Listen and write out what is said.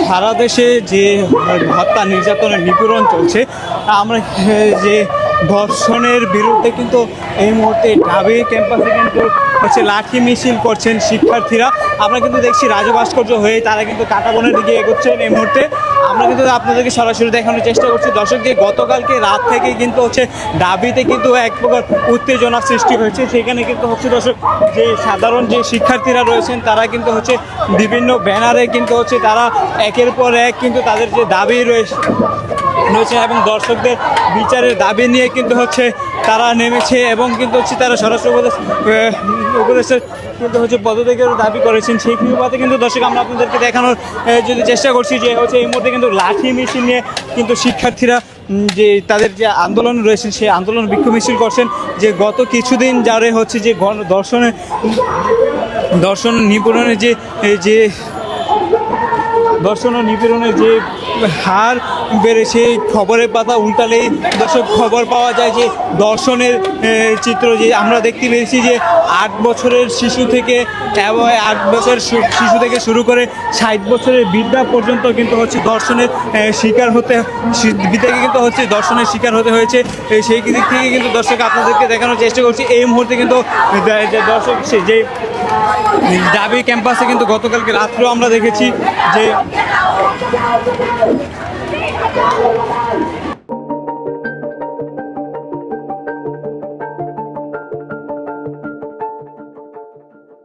সারা দেশে যে হত্যা নির্যাতনের নিপীড়ন চলছে আমরা যে ধর্ষণের বিরুদ্ধে কিন্তু এই মুহূর্তে ঢাবি ক্যাম্পাসে কিন্তু হচ্ছে লাঠি মিছিল করছেন শিক্ষার্থীরা। আমরা কিন্তু দেখছি রাজভাস্কর্য হয়ে তারা কিন্তু কাটাবনের দিকে এগোচ্ছেন এই মুহূর্তে। আমরা কিন্তু আপনাদেরকে সরাসরি দেখানোর চেষ্টা করছি। দর্শক, যে গতকালকে রাত থেকে কিন্তু হচ্ছে দাবিতে কিন্তু এক প্রকার উত্তেজনা সৃষ্টি হয়েছে। সেখানে কিন্তু হচ্ছে দর্শক, যে সাধারণ যে শিক্ষার্থীরা রয়েছেন, তারা কিন্তু হচ্ছে বিভিন্ন ব্যানারে কিন্তু হচ্ছে তারা একের পর এক কিন্তু তাদের যে দাবি রয়েছে রয়েছে এবং দর্শকদের বিচারের দাবি নিয়ে কিন্তু হচ্ছে তারা নেমেছে এবং কিন্তু হচ্ছে তারা সরাসরি উপদেশ উপদেশের কিন্তু হচ্ছে পদত্যাগের দাবি করেছেন। সেই অনুপাতে কিন্তু দর্শক, আমরা আপনাদেরকে দেখানোর যদি চেষ্টা করছি যে হচ্ছে এই মুহূর্তে কিন্তু লাঠি মিছিল নিয়ে কিন্তু শিক্ষার্থীরা যে তাদের যে আন্দোলন রয়েছেন সেই আন্দোলন বিক্ষোভ মিছিল করছেন। যে গত কিছুদিন যারে হচ্ছে যে গণ দর্শনে, দর্শন নিপুণনের যে যে দর্শন ও নিপীড়নের যে হার বেড়েছে খবরের পাতা উল্টালেই দর্শক খবর পাওয়া যায় যে দর্শনের চিত্র যে আমরা দেখতে পেয়েছি যে আট বছরের শিশু থেকে আট বছরের শিশু থেকে শুরু করে ষাট বছরের বৃদ্ধা পর্যন্ত কিন্তু হচ্ছে দর্শনের শিকার হতে বৃদ্ধাকে কিন্তু হচ্ছে দর্শনের শিকার হতে হয়েছে। সেই দিক থেকে কিন্তু দর্শক আপনাদেরকে দেখানোর চেষ্টা করছি। এই মুহূর্তে কিন্তু দর্শক যে ডাবি ক্যাম্পাসে কিন্তু গতকালকে রাত্রেও আমরা দেখেছি যে